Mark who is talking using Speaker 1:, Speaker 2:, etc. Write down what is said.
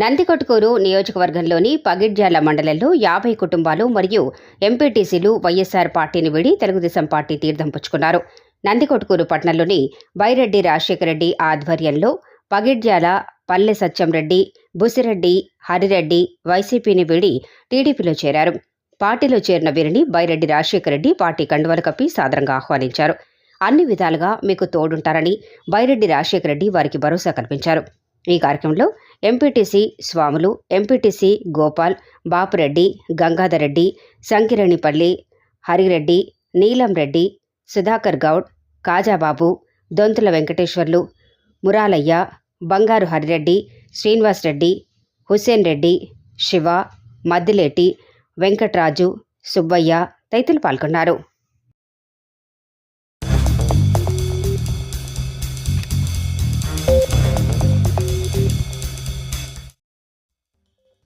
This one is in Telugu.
Speaker 1: నందికొట్కూరు నియోజకవర్గంలోని పగిడ్జాల మండలంలో యాభై కుటుంబాలు మరియు ఎంపీటీసీలు వైఎస్ఆర్ పార్టీని విడి తెలుగుదేశం పార్టీ తీర్థం పుచ్చుకున్నారు. నందికొట్కూరు పట్టణంలోని బైరెడ్డి రాజశేఖర రెడ్డి ఆధ్వర్యంలో పగిడ్జాల పల్లె సత్యంరెడ్డి బుసిరెడ్డి హరిరెడ్డి వైసీపీని వీడి టీడీపీలో చేరారు. పార్టీలో చేరిన వీరిని బైరెడ్డి రాజశేఖర రెడ్డి పార్టీ కండువలు కప్పి సాదరంగా ఆహ్వానించారు. అన్ని విధాలుగా మీకు తోడుంటారని బైరెడ్డి రాజశేఖర రెడ్డి వారికి భరోసా కల్పించారు. ఈ కార్యక్రమంలో ఎంపీటీసీ స్వాములు ఎంపీటీసీ గోపాల్ బాపురెడ్డి గంగాధరెడ్డి సంకిరణిపల్లి హరిరెడ్డి నీలం రెడ్డి సుధాకర్ గౌడ్ కాజాబాబు దొంతుల వెంకటేశ్వర్లు మురాలయ్య బంగారు హరిరెడ్డి శ్రీనివాస్ రెడ్డి హుస్సేన్ రెడ్డి శివ మద్దిలేటి వెంకట్రాజు సుబ్బయ్య తదితరులు పాల్గొన్నారు.